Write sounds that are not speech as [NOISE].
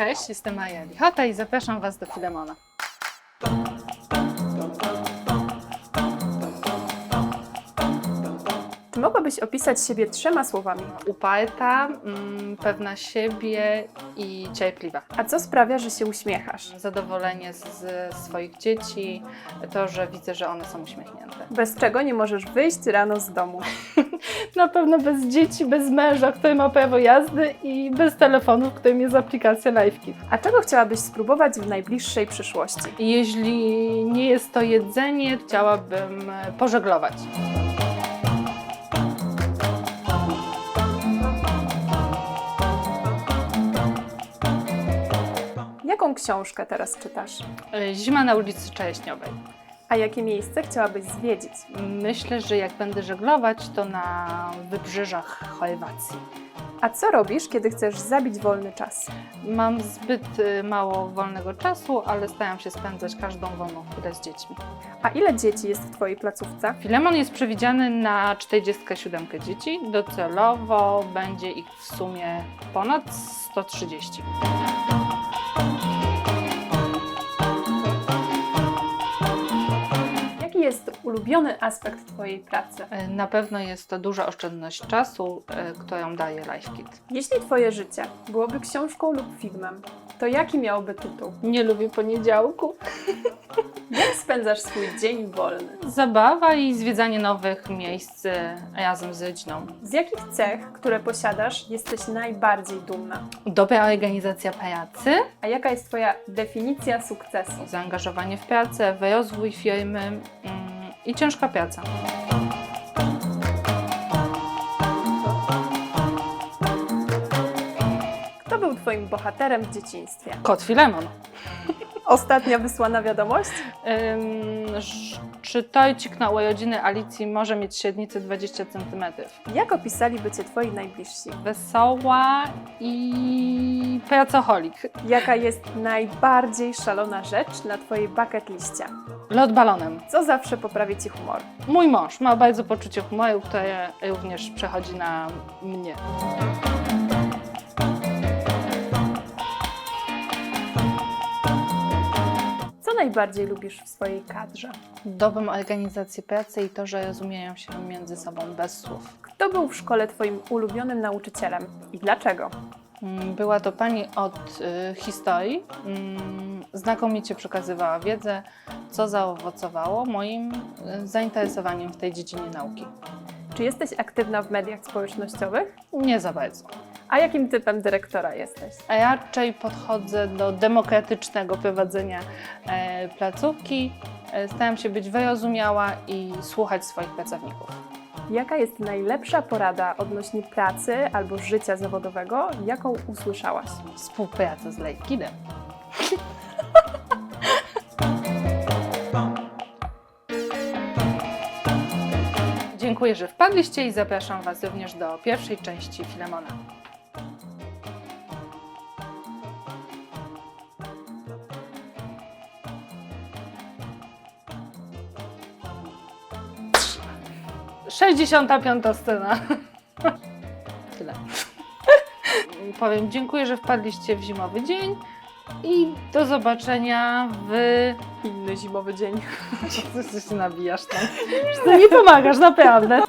Cześć, jestem Maja Lichota i zapraszam Was do Filemona. Czy mogłabyś opisać siebie trzema słowami? Uparta, mm, pewna siebie i cierpliwa. A co sprawia, że się uśmiechasz? Zadowolenie z, z swoich dzieci, to, że widzę, że one są uśmiechnięte. Bez czego nie możesz wyjść rano z domu? [LAUGHS] Na pewno bez dzieci, bez męża, który ma prawo jazdy i bez telefonu, w którym jest aplikacja LiveKit. A czego chciałabyś spróbować w najbliższej przyszłości? Jeśli nie jest to jedzenie, chciałabym pożeglować. Jaką książkę teraz czytasz? Zima na ulicy Czereśniowej. A jakie miejsce chciałabyś zwiedzić? Myślę, że jak będę żeglować, to na wybrzeżach Chorwacji. A co robisz, kiedy chcesz zabić wolny czas? Mam zbyt y, mało wolnego czasu, ale staram się spędzać każdą wolną chwilę z dziećmi. A ile dzieci jest w Twojej placówce? Filemon jest przewidziany na 47 dzieci. Docelowo będzie ich w sumie ponad 130. Jaki jest ulubiony aspekt Twojej pracy? Y, Na pewno jest to duża oszczędność czasu, y, którą daje LifeKit. Jeśli Twoje życie byłoby książką lub filmem, to jaki miałby tytuł? Nie lubię poniedziałku. Jak spędzasz swój dzień wolny? Zabawa i zwiedzanie nowych miejsc y, razem z rodziną. Z jakich cech, które posiadasz, jesteś najbardziej dumna? Dobra organizacja pracy, A jaka jest Twoja definicja sukcesu? zaangażowanie w pracę, w rozwój firmy mm, i ciężka praca. Kto był Twoim bohaterem w dzieciństwie? Kot Filemon. Ostatnia wysłana wiadomość? Ym, ż- czy tojcik na urodziny Alicji może mieć średnicę 20 cm? Jak opisaliby Cię Twoi najbliżsi? Wesoła i pracoholik. Jaka jest najbardziej szalona rzecz na Twojej bucket liście? Lot balonem. Co zawsze poprawi Ci humor? Mój mąż ma bardzo poczucie humoru, które również przechodzi na mnie. Co najbardziej lubisz w swojej kadrze? Dobrą organizację pracy i to, że rozumieją się między sobą bez słów. Kto był w szkole Twoim ulubionym nauczycielem i dlaczego? Mm, Była to pani od y, historii. Mm, Znakomicie przekazywała wiedzę, co zaowocowało moim y, zainteresowaniem w tej dziedzinie nauki. Czy jesteś aktywna w mediach społecznościowych? Nie za bardzo. A jakim typem dyrektora jesteś? A ja raczej podchodzę do demokratycznego prowadzenia e, placówki. E, Staram się być wyrozumiała i słuchać swoich pracowników. Jaka jest najlepsza porada odnośnie pracy albo życia zawodowego, jaką usłyszałaś? Współpraca z Lejkidem. Dziękuję, że wpadliście i zapraszam Was również do pierwszej części Filemona. Sześćdziesiąta piąta scena. [LAUGHS] Tyle. [LAUGHS] Powiem dziękuję, że wpadliście w zimowy dzień i do zobaczenia w... Inny zimowy dzień. [LAUGHS] Jezus, ty się nabijasz tam. To nie pomagasz, naprawdę.